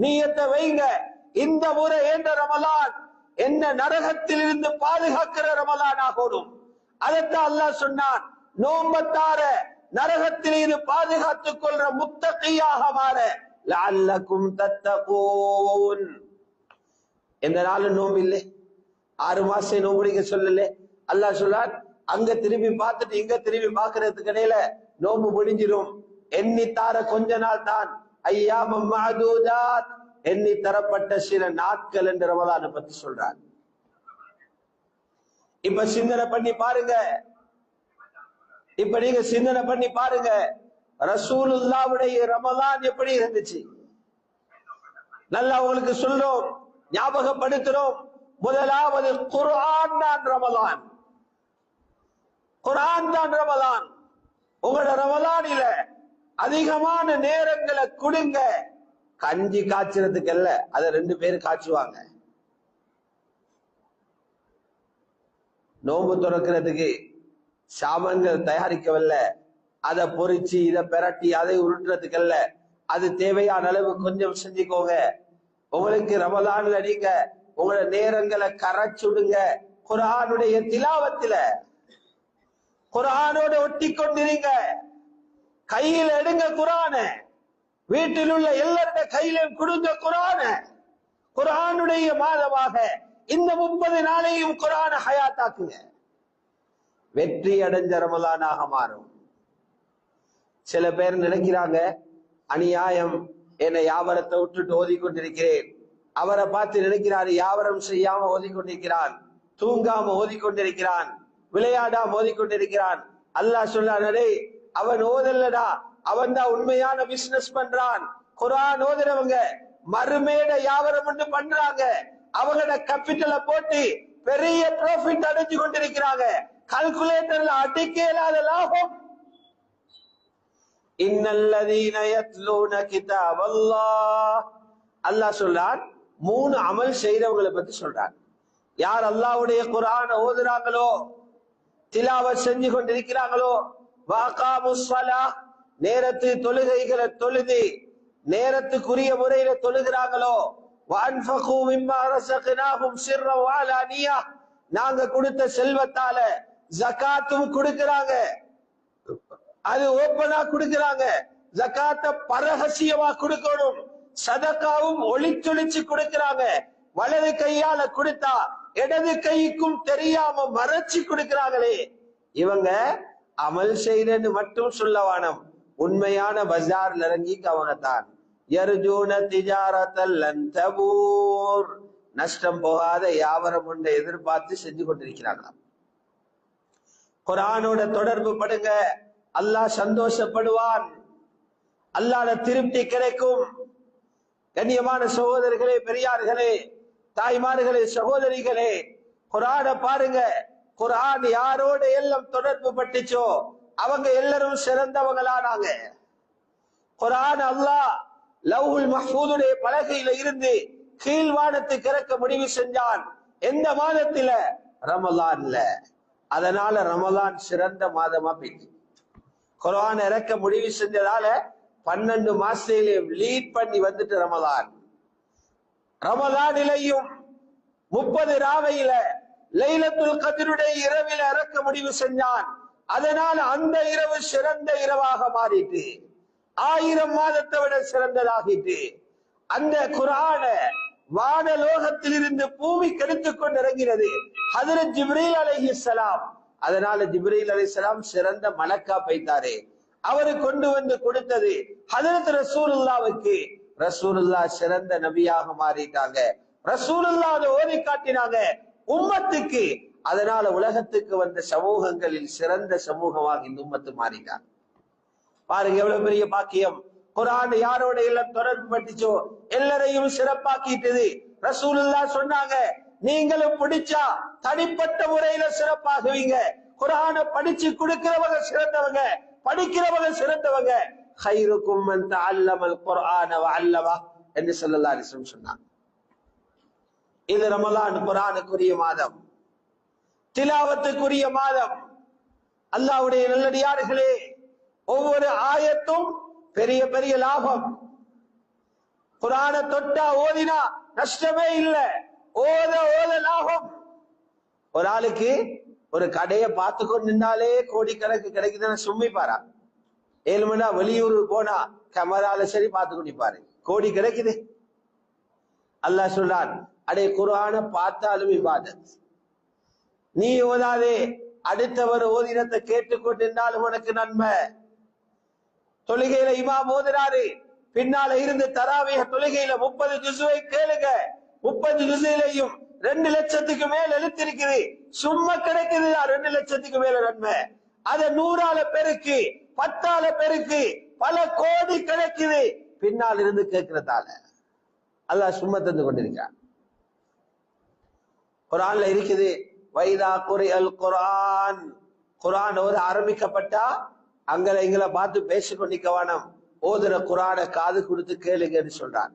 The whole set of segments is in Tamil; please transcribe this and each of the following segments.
நீயத்தை வைங்க. இந்த முறை என்ற ரமலான் என்ன நரகத்தில் இருந்து பாதுகாக்கிற ரமலான் ஆகணும் அதைத்தான் அல்லாஹ் சொன்னான் நோம்பத்தார நரகத்தில் இருந்து பாதுகாத்துக் கொள்ற முத்தகையாக மாற. லஅல்லக்கும் தத்தகோன். எந்த நாளும் நோம்பு இல்லை. ஆறு மாசம் நோம்புடிக்க சொல்லல. அல்லாஹ் சொல்லார் அங்க திரும்பி பார்த்துட்டு இங்க திரும்பி பாக்குறதுக்கு இடையில நோம்பு முடிஞ்சிடும் எண்ணி தார கொஞ்ச நாள் தான் ஐயா மாதூதாத் எண்ணி தரப்பட்ட சில நாட்கள் என்று ரமதான பத்தி சொல்றார். இப்ப சிந்தனை பண்ணி பாருங்க. இப்ப நீங்க சிந்தனை பண்ணி பாருங்க. ரசூலுல்லாவுடைய ரமலான் எப்படி இருந்துச்சு? நல்லா உங்களுக்கு சொல்றோம் ஞாபகப்படுத்துறோம். முதலாவது குரான் தான் ரமலான். குரான் தான் ரமலான். உங்களோட ரமலானில அதிகமான நேரங்களை கொடுங்க. கஞ்சி காய்ச்சறதுக்கு அல்ல அதை ரெண்டு பேரும் காய்ச்சுவாங்க. நோம்பு துறக்கிறதுக்கு சாமான்கள் தயாரிக்கவில்ல அதை பொறிச்சு இதை பிரட்டி அதை உருட்டுறதுக்கு அல்ல அது தேவையான அளவு கொஞ்சம் செஞ்சுக்கோங்க. உங்களுக்கு ரமலான்ல நீங்க உங்களோட நேரங்களை கரைச்சுடுங்க குரானுடைய திலாவத்துல குரானோட ஒட்டி கொண்டிருங்க கையில் எடுங்க குரான. வீட்டில் உள்ள எல்லாருடைய கையிலும் கொடுங்க குரான. குரானுடைய மாதமாக இந்த முப்பது நாளையும் குரான ஹயாத்தாக்குங்க. வெற்றி அடைஞ்ச ரமலானாக மாறும். சில பேர் நினைக்கிறாங்க அநியாயம் என்னை யாவரத்தை விட்டுட்டு ஓதிக்கொண்டிருக்கிறேன். அவரை பார்த்து நினைக்கிறாரு யாவரம் செய்யாம ஓதிக்கொண்டிருக்கிறான் தூங்காம ஓதிக்கொண்டிருக்கிறான் விளையாடாம ஓதிக்கொண்டிருக்கிறான். அல்லாஹ் சொல்லானே அவன் ஓதல்லடா. அவன் தான் உண்மையான பிசினஸ் பண்றான். குரான் ஓதுறவங்க மறுமேட வியாபாரம் ஒன்று பண்றாங்க. அவங்களோட கேபிட்டலை போட்டு பெரிய ப்ராஃபிட் அடைஞ்சு கொண்டிருக்கிறாங்க. கால்குலேட்டர்ல அடிக்க இல்லாத லாபம். இன்னல்லதீன யத்லூன கிதாப் அல்லாஹ் சொல்றான் மூணு அமல் செய்யறவங்களை பத்தி சொல்றான். யார் அல்லாஹ்வுடைய குர்ஆனை ஓதுறாங்களோ திலாவத் செஞ்சு கொண்டிருக்கிறாங்களோ நேரத்து தொழுகைகளை தொழுது நேரத்துக்குரிய முறையில தொழுகிறாங்களோ நாங்க கொடுத்த செல்வத்தால ஜகாத்தும் கொடுக்கிறாங்க. அது ஓப்பனா கொடுக்கிறாங்க. ஜகாத்த பரஹசியமா கொடுக்கணும். சதக்காவும் ஒளிச்சொலிச்சு கொடுக்கிறாங்க. வலது கையால கொடுத்தா இடது கைக்கும் தெரியாம மறைச்சு கொடுக்கிறாங்களே. இவங்க அமல் செய்தது மட்டும் சொல்லவானம் உண்மையான பஜார்ல இறங்கி கவனத்தான். எருஜூன திஜாரத்தல் தபூர். நஷ்டம் போகாத யாவரம் ஒன்றை எதிர்பார்த்து செஞ்சு கொண்டிருக்கிறாங்களாம் குரானோட தொடர்பு படுங்க. அல்லாஹ் சந்தோஷப்படுவான். அல்லாத திருப்தி கிடைக்கும். கண்ணியமான சகோதரர்களே பெரியார்களே தாய்மார்களே சகோதரிகளே குரான பாருங்க. குரான் யாரோட எல்லாம் தொடர்பு பட்டுச்சோ அவங்க எல்லாரும் சிறந்தவங்களானாங்க. குரான் அல்லாஹ் லவ்ஹுல் மஹ்பூதுடைய பலகையில இருந்து கீழ்வானத்துக்கு இறக்க முடிவு செஞ்சான். எந்த மாதத்துல? ரமலான்ல. அதனால ரமலான் சிறந்த மாதமா போயிட்டு குரான் இறக்க முடிவு செஞ்சதால பன்னெண்டு மாசத்திலேயே லீட் பண்ணி வந்துட்டு ரமலான். ரமலானிலையும் முப்பது ராவையில லைலத்துல் கதிருடைய இரவில் இறக்க முடிவு செஞ்சான். அதனால் அந்த இரவு சிறந்த இரவாக மாறிட்டு ஆயிரம் மாதத்தை விட சிறந்ததாகிட்டு அந்த குரான வானலோகத்தில் இருந்து பூமி கெடுத்து கொண்டு இறங்கினது ஹதரத் ஜிப்ரீல் அலைஹிஸ்ஸலாம் அதனால ஜிப்ரீல் சலாம் சிறந்த மலக்கா பைத்தாரே அவரு கொண்டு வந்து கொடுத்தது ஹதரத் ரசூலுல்லாவுக்கு. ரசூலுல்லா சிறந்த நபியாக மாறிட்டாங்க. ரசூலுல்லா அதை ஓதி காட்டினாங்க. உம்மத்துக்கு. அதனால உலகத்துக்கு வந்த சமூகங்களில் சிறந்த சமூகமாக இந்த உம்மத்து மாறிட்டாங்க பாருங்க எவ்வளவு பெரிய பாக்கியம். குரான் யாரோட எல்லாம் தொடர்பு பட்டுச்சோ? எல்லாரையும் சிறப்பாக்கிட்டது. ரசூலுல்லா சொன்னாங்க நீங்களும் பிடிச்சா தனிப்பட்ட முறையில சிறப்பாகுவீங்க. குரான படிச்சு கொடுக்கிறவங்க சிறந்தவங்க படிக்கிறவங்க சிறந்தவங்க. ஹைருக்கும் அல்லமல் குரான அல்லவா என்று ஸல்லல்லாஹு சொன்னாங்க இது ரமலான் குரானுக்குரிய மாதம். திலாவத்துக்குரிய மாதம். அல்லாஹ்வுடைய நல்லடியார்களே ஒவ்வொரு ஆயத்தும் பெரிய பெரிய லாபம். குரான தொட்டா ஓதினா நஷ்டமே இல்ல. ஓத ஓத லாபம். ஒரு ஆளுக்கு ஒரு கடையை பார்த்து கொண்டு நின்னாலே கோடிக்கணக்கு கிடைக்குதுன்னு சும்மிப்பாரா? ஏழு மணி வெளியூர் போனா கேமரால சரி பார்த்து கொண்டு கோடி கிடைக்குது. அல்லாஹ் சொல்றான் அடே குரான பார்த்தாலும் இபாதத். நீ ஓதாதே அடுத்தவர் ஓதினத்தை கேட்டுக்கொண்டிருந்தாலும் உனக்கு நன்மை. தொழுகையில இமாம் ஓதுறாரு. பின்னால இருந்து தராவிய தொழுகையில முப்பது ஜுசுவை கேளுங்க. முப்பது ஜுசுலையும் ரெண்டு லட்சத்துக்கு மேல் எழுத்திருக்குது சும்மா கிடைக்குது ரெண்டு லட்சத்துக்கு மேல நன்மை. அத நூறால பெருக்கு பத்தால பெருக்கு பல கோடி கிடைக்குது. பின்னால் இருந்து கேட்கிறதால. அல்லாஹ் சும்மா தந்து கொண்டிருக்கான். குரான்ல இருக்குது வைதா குறை அல் குரான். குரான் ஓத ஆரம்பிக்கப்பட்டா அங்களை எங்களை பார்த்து பேசிக்கொண்டிருக்க வேணாம். ஓதுற குரானை காது கொடுத்து கேளுங்கன்னு சொல்றான்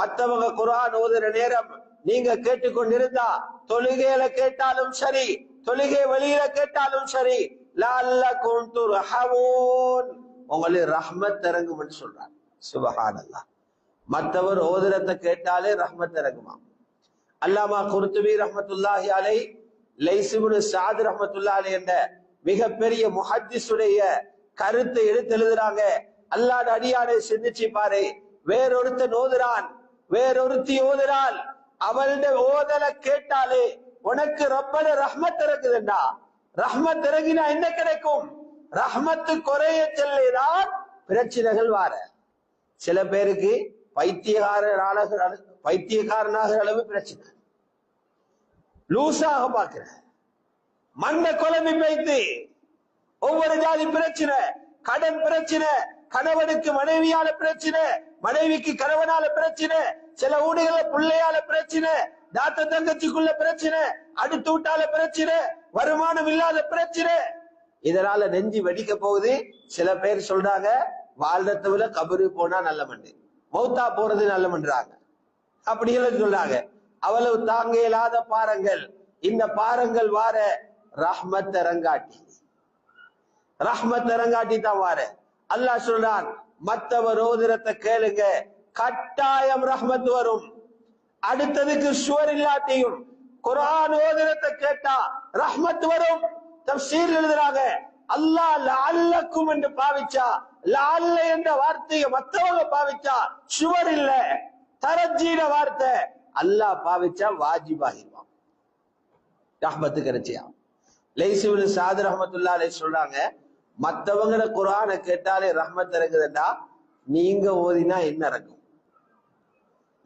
மத்தவங்க குரான் ஓதுற நேரம் நீங்க கேட்டுக்கொண்டிருந்தா தொழுகையில கேட்டாலும் சரி தொழுகை வெளியில கேட்டாலும் சரி லஅல்லக்கும் துர்ஹமூன் உங்களுக்கு ரஹ்மத் இறங்கும்னு சொல்றான் சுபஹானல்லா மத்தவர் ஓதுரத்தை கேட்டாலே ரஹ்மத் இறங்குமா அல்லாமா குர்துபி ரஹமத்துல்லாஹி அலை லைசிபுனு சாது ரஹமத்துல்லா அலை என்ற மிகப்பெரிய முஹத்திசுடைய கருத்தை எடுத்து எழுதுறாங்க. அல்லாஹ் அடியானை சிந்திச்சு பாரு. வேறொருத்தன் நோதுறான் வேறொருத்தி ஓதுறாள் அவளுடைய ஓதல கேட்டாலே உனக்கு ரப்பன ரஹ்மத் இறக்குதுண்டா. ரஹ்மத் இறங்கினா என்ன கிடைக்கும்? ரஹ்மத்து குறைய செல்லிதான் பிரச்சனைகள் வார. சில பேருக்கு பைத்தியகார பைத்தியக்காரனாக அளவு பிரச்சனை. லூசாக பார்க்கிற மண்ணை குழம்பி வைத்து ஒவ்வொரு ஜாதி பிரச்சனை கடன் பிரச்சனை கணவனுக்கு மனைவியால பிரச்சனை மனைவிக்கு கணவனால பிரச்சனை சில ஊடுகள பிள்ளையால பிரச்சனை தாத்த தங்கச்சிக்குள்ள பிரச்சனை அடுத்து பிரச்சனை வருமானம் இல்லாத பிரச்சனை. இதனால நெஞ்சு வெடிக்க போகுது. சில பேர் சொல்றாங்க வாழ்றத விட கபரு போனா நல்ல மண்டு மௌத்தா போறது நல்ல மண்றாங்க அப்படி எல்லாம் சொல்றாங்க. அவ்வளவு தாங்க இயலாத பாரங்கள் இந்த பாரங்கள் வார ரஹ்மத் ரங்காட்டி ரஹ்மத் ரங்காட்டி தான் வார. அல்லாஹ் சொல்றான் மத்தவர் ஓதுரத்தை கேளுங்க. கட்டாயம் ரஹ்மத் வரும். அடுத்ததுக்கு சுவர் இல்லாட்டியும் குரான் ஓதுரத்தை கேட்டா ரஹ்மத் வரும். தப்சீர் எழுதுறாங்க. அல்லாஹ் லால்லக்கும் என்று பாவிச்சா லால்ல என்ற வார்த்தையை மத்தவங்க பாவிச்சா சுவர் இல்ல. தரஜீன வார்த்தை. அல்லாஹ் பாவிச்சா வாஜிபாகிடுவான் ரஹ்மத்து கிடைச்சியா? லைசுவில் சாது ரஹமத்துல்லா அலை சொல்றாங்க மத்தவங்கள குரானை கேட்டாலே ரஹ்மத் இறங்குதுண்டா நீங்க ஓதினா என்ன இறங்கும்?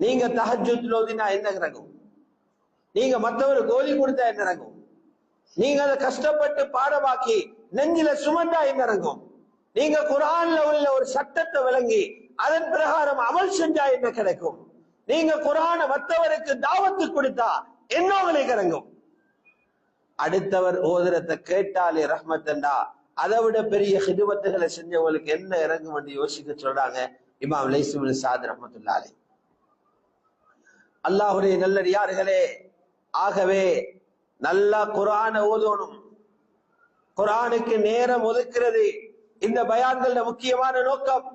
நீங்க தஹஜுத்ல ஓதினா என்ன இறங்கும்? நீங்க மத்தவருக்கு கோலி கொடுத்தா என்ன இறங்கும்? நீங்க அதை கஷ்டப்பட்டு பாடமாக்கி நெஞ்சில சுமந்தா என்ன இறங்கும்? நீங்க குரான்ல உள்ள ஒரு சட்டத்தை விளங்கி அதன் பிரகாரம் அமல் செஞ்சா என்ன கிடைக்கும்? நீங்க குரான மற்றவருக்கு தாவத்து கொடுத்தா என்ன உங்களுக்கு இறங்கும் அடுத்தவர் ஓதுரத்தை கேட்டாலே ரஹ்மத்தண்டா அதை விட பெரிய ஹிதுமத்துகளை செஞ்சவங்களுக்கு என்ன இறங்கும் என்று யோசிக்க சொல்றாங்க? இமாம் லைசுமின் சாத் ரஹமத்துல்லாலே அல்லாஹுடைய நல்லடியார்களே ஆகவே நல்லா குரான ஓதணும். குரானுக்கு நேரம் ஒதுக்கிறது இந்த பயான்கள முக்கியமான நோக்கம்.